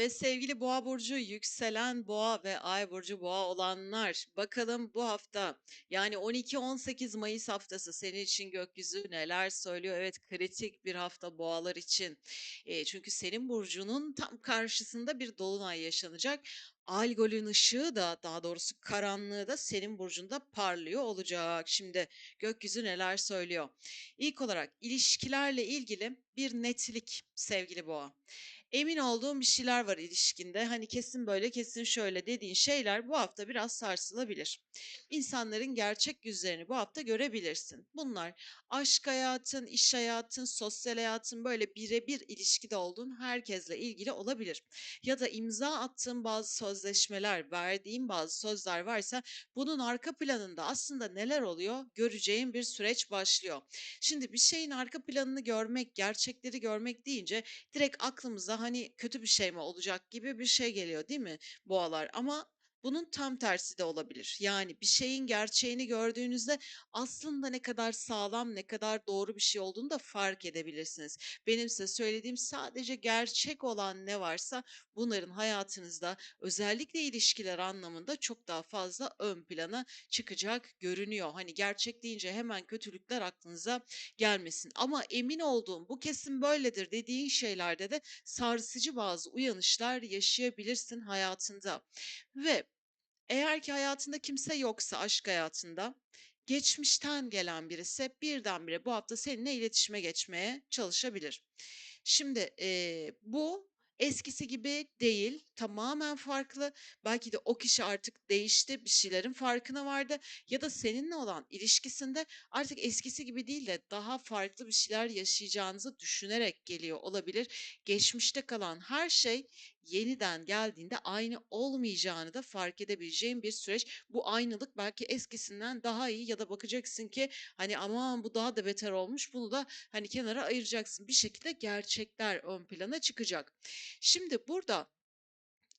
Ve sevgili Boğa burcu, yükselen Boğa ve Ay burcu Boğa olanlar, bakalım bu hafta yani 12-18 Mayıs haftası senin için gökyüzü neler söylüyor? Evet, kritik bir hafta Boğalar için. Eee, çünkü senin burcunun tam karşısında bir dolunay yaşanacak. Algol'ün ışığı da daha doğrusu karanlığı da senin burcunda parlıyor olacak. Şimdi gökyüzü neler söylüyor? İlk olarak ilişkilerle ilgili bir netlik sevgili Boğa. Emin olduğum bir şeyler var ilişkinde. Hani kesin böyle, kesin şöyle dediğin şeyler bu hafta biraz sarsılabilir. İnsanların gerçek yüzlerini bu hafta görebilirsin. Bunlar aşk hayatın, iş hayatın, sosyal hayatın böyle birebir ilişkide olduğun herkesle ilgili olabilir. Ya da imza attığın bazı sözleşmeler, verdiğin bazı sözler varsa bunun arka planında aslında neler oluyor göreceğin bir süreç başlıyor. Şimdi bir şeyin arka planını görmek, gerçekleri görmek deyince direkt aklımıza hani kötü bir şey mi olacak gibi bir şey geliyor değil mi boğalar? Ama bunun tam tersi de olabilir. Yani bir şeyin gerçeğini gördüğünüzde aslında ne kadar sağlam, ne kadar doğru bir şey olduğunu da fark edebilirsiniz. Benim size söylediğim sadece gerçek olan ne varsa bunların hayatınızda özellikle ilişkiler anlamında çok daha fazla ön plana çıkacak görünüyor. Hani gerçek deyince hemen kötülükler aklınıza gelmesin. Ama emin olduğum bu kesin böyledir dediğin şeylerde de sarsıcı bazı uyanışlar yaşayabilirsin hayatında. Ve eğer ki hayatında kimse yoksa aşk hayatında, geçmişten gelen birisi birdenbire bu hafta seninle iletişime geçmeye çalışabilir. Şimdi eee, bu eskisi gibi değil, tamamen farklı. Belki de o kişi artık değişti, bir şeylerin farkına vardı ya da seninle olan ilişkisinde artık eskisi gibi değil de daha farklı bir şeyler yaşayacağınızı düşünerek geliyor olabilir. Geçmişte kalan her şey yeniden geldiğinde aynı olmayacağını da fark edebileceğin bir süreç. Bu aynılık belki eskisinden daha iyi ya da bakacaksın ki hani aman bu daha da beter olmuş. Bunu da hani kenara ayıracaksın. Bir şekilde gerçekler ön plana çıkacak. Şimdi burada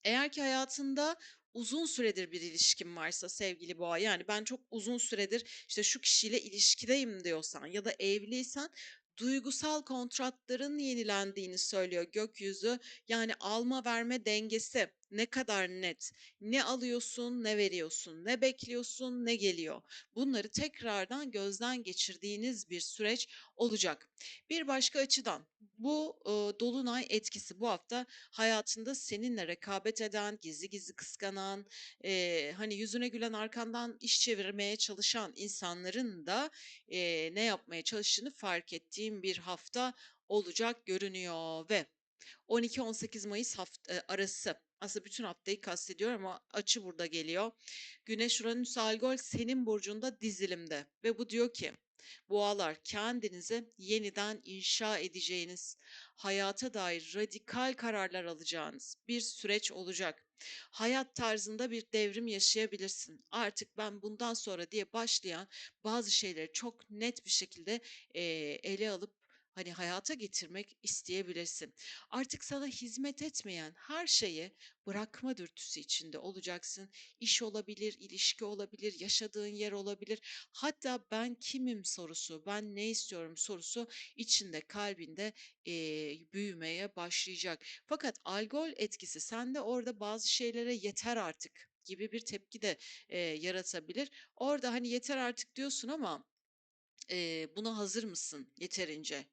eğer ki hayatında uzun süredir bir ilişkin varsa sevgili boğa yani ben çok uzun süredir işte şu kişiyle ilişkideyim diyorsan ya da evliysen duygusal kontratların yenilendiğini söylüyor gökyüzü. Yani alma verme dengesi ne kadar net. Ne alıyorsun, ne veriyorsun, ne bekliyorsun, ne geliyor. Bunları tekrardan gözden geçirdiğiniz bir süreç olacak. Bir başka açıdan bu e, dolunay etkisi bu hafta hayatında seninle rekabet eden, gizli gizli kıskanan, e, hani yüzüne gülen arkandan iş çevirmeye çalışan insanların da e, ne yapmaya çalıştığını fark ettiğim bir hafta olacak görünüyor ve 12-18 Mayıs hafta, e, arası aslında bütün haftayı kastediyorum ama açı burada geliyor. Güneş Uranüs Algol senin burcunda dizilimde ve bu diyor ki boğalar kendinizi yeniden inşa edeceğiniz, hayata dair radikal kararlar alacağınız bir süreç olacak. Hayat tarzında bir devrim yaşayabilirsin. Artık ben bundan sonra diye başlayan bazı şeyleri çok net bir şekilde eee, ele alıp hani hayata getirmek isteyebilirsin. Artık sana hizmet etmeyen her şeyi bırakma dürtüsü içinde olacaksın. İş olabilir, ilişki olabilir, yaşadığın yer olabilir. Hatta ben kimim sorusu, ben ne istiyorum sorusu içinde, kalbinde eee, büyümeye başlayacak. Fakat algol etkisi sende orada bazı şeylere yeter artık gibi bir tepki de eee, yaratabilir. Orada hani yeter artık diyorsun ama Eee, buna hazır mısın yeterince?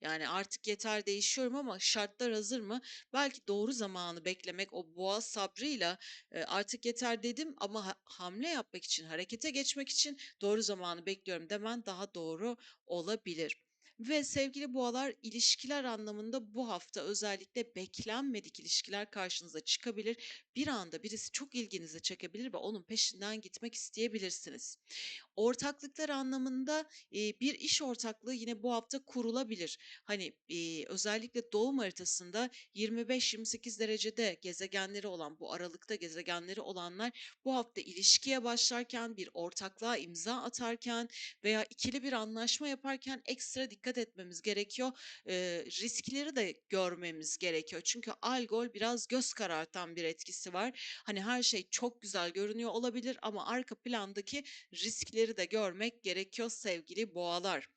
Yani artık yeter değişiyorum ama şartlar hazır mı? Belki doğru zamanı beklemek o boğaz sabrıyla eee, artık yeter dedim ama ha- hamle yapmak için, harekete geçmek için doğru zamanı bekliyorum demen daha doğru olabilir. Ve sevgili boğalar ilişkiler anlamında bu hafta özellikle beklenmedik ilişkiler karşınıza çıkabilir. Bir anda birisi çok ilginizi çekebilir ve onun peşinden gitmek isteyebilirsiniz. Ortaklıklar anlamında, eee, bir iş ortaklığı yine bu hafta kurulabilir. Hani, eee, özellikle doğum haritasında 25-28 derecede gezegenleri olan, bu aralıkta gezegenleri olanlar bu hafta ilişkiye başlarken, bir ortaklığa imza atarken veya ikili bir anlaşma yaparken ekstra dikkat etmemiz gerekiyor. Eee, riskleri de görmemiz gerekiyor. Çünkü algol biraz göz karartan bir etkisi var. Hani her şey çok güzel görünüyor olabilir ama arka plandaki riskleri etkileri de görmek gerekiyor sevgili boğalar.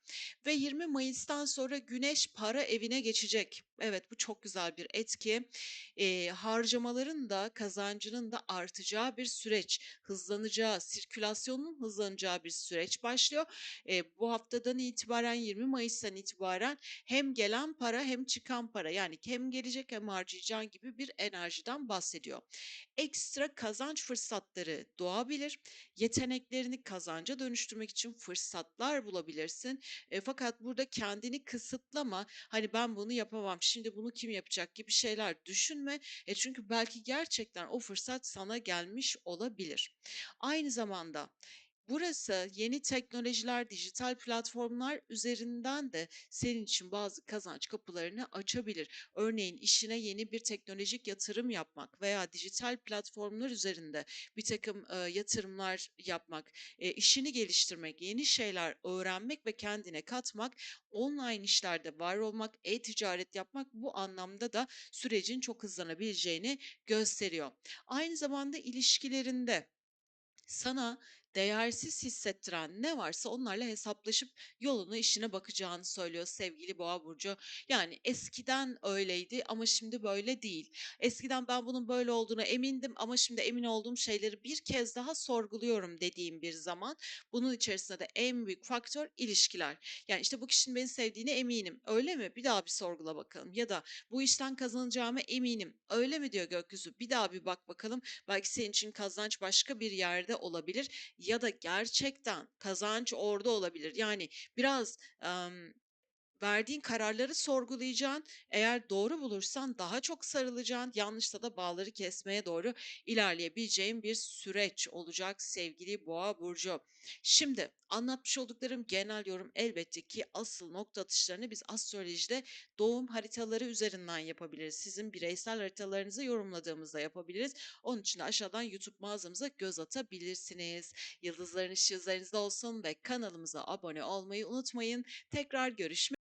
Ve 20 Mayıs'tan sonra Güneş para evine geçecek. Evet bu çok güzel bir etki. Eee, harcamaların da kazancının da artacağı bir süreç, hızlanacağı, sirkülasyonun hızlanacağı bir süreç başlıyor. Eee, bu haftadan itibaren 20 Mayıs'tan itibaren hem gelen para hem çıkan para yani hem gelecek hem harcayacağın gibi bir enerjiden bahsediyor. Ekstra kazanç fırsatları doğabilir. Yeteneklerini kazanca dönüştürmek için fırsatlar bulabilirsin. E, fakat burada kendini kısıtlama. Hani ben bunu yapamam. Şimdi bunu kim yapacak gibi şeyler düşünme. E, çünkü belki gerçekten o fırsat sana gelmiş olabilir. Aynı zamanda Burası yeni teknolojiler, dijital platformlar üzerinden de senin için bazı kazanç kapılarını açabilir. Örneğin işine yeni bir teknolojik yatırım yapmak veya dijital platformlar üzerinde bir takım e, yatırımlar yapmak, e, işini geliştirmek, yeni şeyler öğrenmek ve kendine katmak, online işlerde var olmak, e-ticaret yapmak bu anlamda da sürecin çok hızlanabileceğini gösteriyor. Aynı zamanda ilişkilerinde sana değersiz hissettiren ne varsa onlarla hesaplaşıp yolunu işine bakacağını söylüyor sevgili Boğa burcu. Yani eskiden öyleydi ama şimdi böyle değil. Eskiden ben bunun böyle olduğuna emindim ama şimdi emin olduğum şeyleri bir kez daha sorguluyorum dediğim bir zaman bunun içerisinde de en büyük faktör ilişkiler. Yani işte bu kişinin beni sevdiğine eminim. Öyle mi? Bir daha bir sorgula bakalım. Ya da bu işten kazanacağıma eminim. Öyle mi diyor gökyüzü? Bir daha bir bak bakalım. Belki senin için kazanç başka bir yerde olabilir ya da gerçekten kazanç orada olabilir. Yani biraz em, verdiğin kararları sorgulayacaksın. Eğer doğru bulursan daha çok sarılacaksın. Yanlışta da bağları kesmeye doğru ilerleyebileceğin bir süreç olacak sevgili Boğa burcu. Şimdi anlatmış olduklarım genel yorum elbette ki asıl nokta atışlarını biz astrolojide doğum haritaları üzerinden yapabiliriz. Sizin bireysel haritalarınızı yorumladığımızda yapabiliriz. Onun için de aşağıdan YouTube mağazamıza göz atabilirsiniz. Yıldızların ışığı üzerinizde olsun ve kanalımıza abone olmayı unutmayın. Tekrar görüşmek